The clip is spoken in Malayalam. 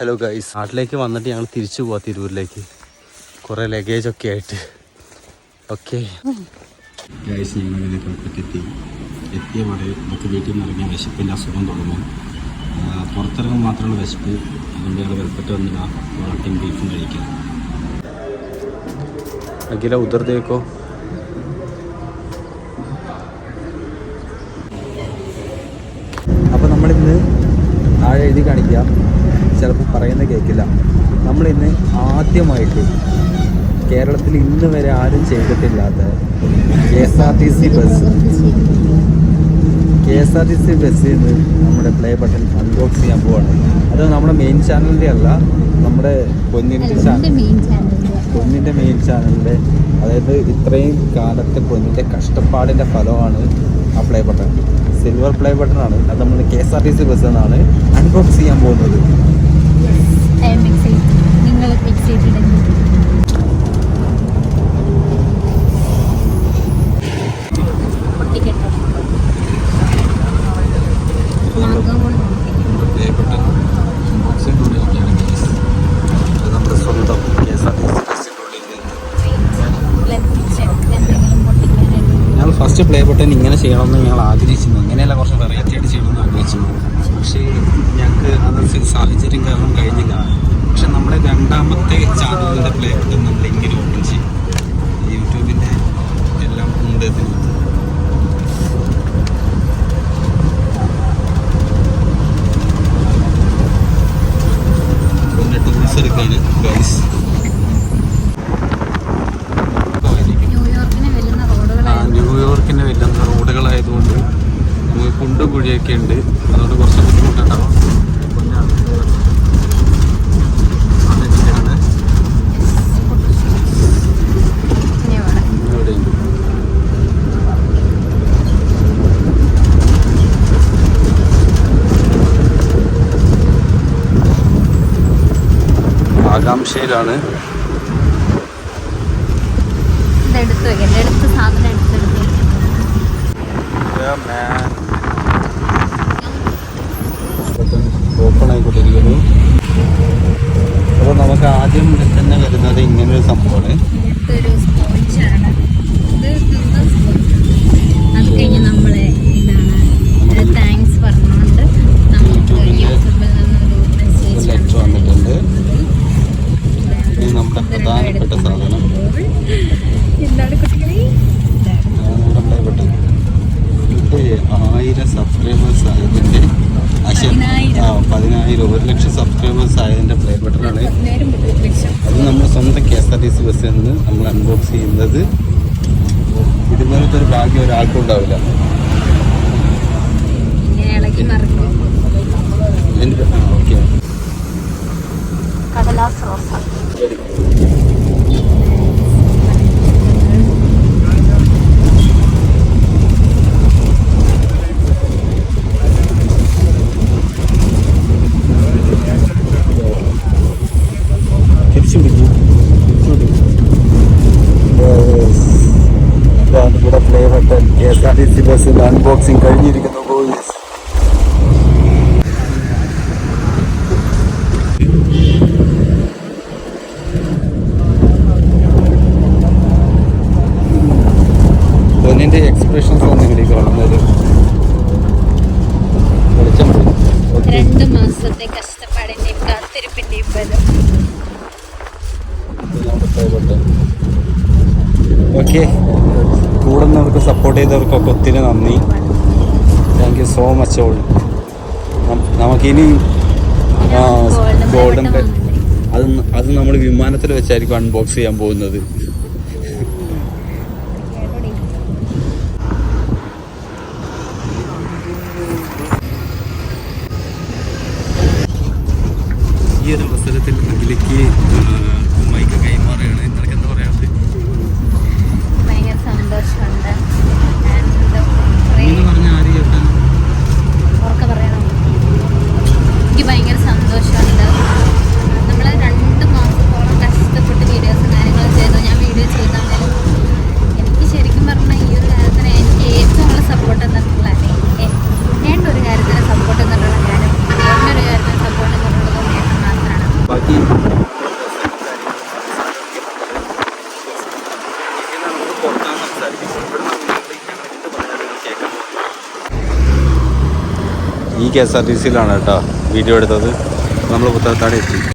ഹലോ ഗൈസ് നാട്ടിലേക്ക് വന്നിട്ട് ഞങ്ങൾ തിരിച്ചു പോവാ തിരൂരിലേക്ക്. കുറേ ലഗേജ് ഒക്കെ ആയിട്ട്. ഓക്കെ ഗൈസ് ഞങ്ങൾ എത്തി. എത്തിയ പാടെ നമുക്ക് വീട്ടിൽ നിന്ന് ഇറങ്ങിയ വിശപ്പിന്റെ അസുഖം തുടങ്ങും. ആ, പുറത്തിറങ്ങുമ്പോൾ മാത്രമുള്ള വിശപ്പ് അതുകൊണ്ട് ഞങ്ങൾ വെൽപ്പെട്ട് വന്നില്ല. പൊറോട്ടയും ബീഫും കഴിക്കാം. അഖില ഉദർദേക്കോ അപ്പോൾ നമ്മളിന്ന് താഴെ എഴുതി കാണിക്കാം. ചിലപ്പോൾ പറയുന്നത് കേൾക്കില്ല നമ്മളിന്ന് ആദ്യമായിട്ട് കേരളത്തിൽ ഇന്ന് വരെ ആരും ചെയ്തിട്ടില്ലാത്ത K S R T C bus. K S R T C ബസ്സിൽ നിന്ന് നമ്മുടെ പ്ലേ ബട്ടൺ അൺബോക്സ് ചെയ്യാൻ പോവാണ്. അത് നമ്മുടെ മെയിൻ ചാനലിന്റെ അല്ല നമ്മുടെ പൊന്നിന്റെ ചാനൽ പൊന്നിന്റെ മെയിൻ ചാനലിന്റെ അതായത് ഇത്രയും കാലത്തെ പൊന്നിന്റെ കഷ്ടപ്പാടിന്റെ ഫലമാണ് ആ play button silver play button ആണ്. അത് നമ്മൾ K S R T C bus എന്നാണ് അൺബോക്സ് ചെയ്യാൻ പോകുന്നത്. ഫസ്റ്റ് പ്ലേ ബട്ടൺ ഇങ്ങനെ ചെയ്യണമെന്ന് ഞങ്ങൾ ആഗ്രഹിച്ചിരുന്നു. ഇങ്ങനെയല്ല കുറച്ച് വെറൈറ്റി ആയിട്ട് ചെയ്യണമെന്ന് ആഗ്രഹിച്ചിരുന്നു. പക്ഷേ ഞങ്ങൾക്ക് അത് സാഹചര്യം കാരണം കഴിഞ്ഞില്ല പക്ഷെ നമ്മുടെ രണ്ടാമത്തെ ചാനലിന്റെ പ്ലേ ബട്ടൺ നമ്മൾ ഇങ്ങനെ ഓപ്പൺ ചെയ്യും യൂട്യൂബിന്റെ എല്ലാം ഉണ്ട് ഇതിനകത്ത് പിന്നെ ടൂൾസ് എടുക്കാണ് ഗൈസ് ന്യൂയോർക്കിന് വെല്ലുന്ന ആ, റോഡുകളായിരുന്നു ന്യൂയോർക്കിന്റെ വലിയ റോഡുകളായതുകൊണ്ട് നമുക്ക് കുണ്ടും കുഴിയൊക്കെ ഉണ്ട്. അതുകൊണ്ട് കുറച്ച് ബുദ്ധിമുട്ടുണ്ടാവും. ആകാംക്ഷയിലാണ്. ഇതെടുത്ത് എന്റെ അടുത്ത് സാധനം എടുത്തെടുത്ത് ഓപ്പൺ ആയിക്കൊണ്ടിരിക്കുന്നു. അപ്പോൾ നമുക്ക് ആദ്യം തന്നെ വരുന്നത് ഇങ്ങനൊരു സംഭവമാണ്? അത് കഴിഞ്ഞ് ഇതാണ്. താങ്ക്സ് പറഞ്ഞുകൊണ്ട് നമുക്ക് യൂട്യൂബിൽ നിന്നൊരു മെസ്സേജ് ലെറ്റർ വന്നിട്ടുണ്ട്. ഇനി നമ്മുടെ പ്രധാനപ്പെട്ട സാധനം. ആയിരം സബ്സ്ക്രൈബേഴ്സ് ആയതിന്റെ അശ പതിനായിരം. ഒരു ലക്ഷം സബ്സ്ക്രൈബേഴ്സ് ആയതിന്റെ പ്ലേ ബട്ടണാണ് അത് നമ്മൾ സ്വന്തം K S R T C ബസ്സിൽ നിന്ന് നമ്മൾ അൺബോക്സ് ചെയ്യുന്നത്. ഇതുപോലത്തെ ഒരു ഭാഗ്യം ഒരാൾക്കും ഉണ്ടാവില്ല. ഓക്കെ. കടലാസ് റോസ തിരിച്ചു പിടിക്കും തിരിച്ചു പിടിക്കും ഇതാണ് ഇവിടെ play button K S R T C ബസ്സിൽ അൺബോക്സിങ് കഴിഞ്ഞിരിക്കുന്നു ബോയ്സ് പൊന്നിന്റെ എക്സ്പ്രഷൻസ് ഒന്ന് ഇവിടേക്ക് വന്നത് വെളിച്ചം. രണ്ട് മാസത്തെ കഷ്ടപ്പാടിന്റെയും കാത്തിരിപ്പിന്റെയും ഫലം. ഓക്കെ. കൂടുന്നവർക്ക് സപ്പോർട്ട് ചെയ്തവർക്കൊക്കെ ഒത്തിരി നന്ദി. Thank you so much all നമുക്കിനി ഗോൾഡൻ അത് അത് നമ്മൾ വിമാനത്തിൽ വെച്ചായിരിക്കും അൺബോക്സ് ചെയ്യാൻ പോകുന്നത്. ഈ ഒരു അവസരത്തിൽ അഖിലേക്ക് മൈക്ക് കൈമാറുകയാണ്. ഈ കെ എസ് ആർ ടി സിയിലാണ് കേട്ടോ വീഡിയോ എടുത്തത്. നമ്മൾ പുത്തനത്താടി എത്തി.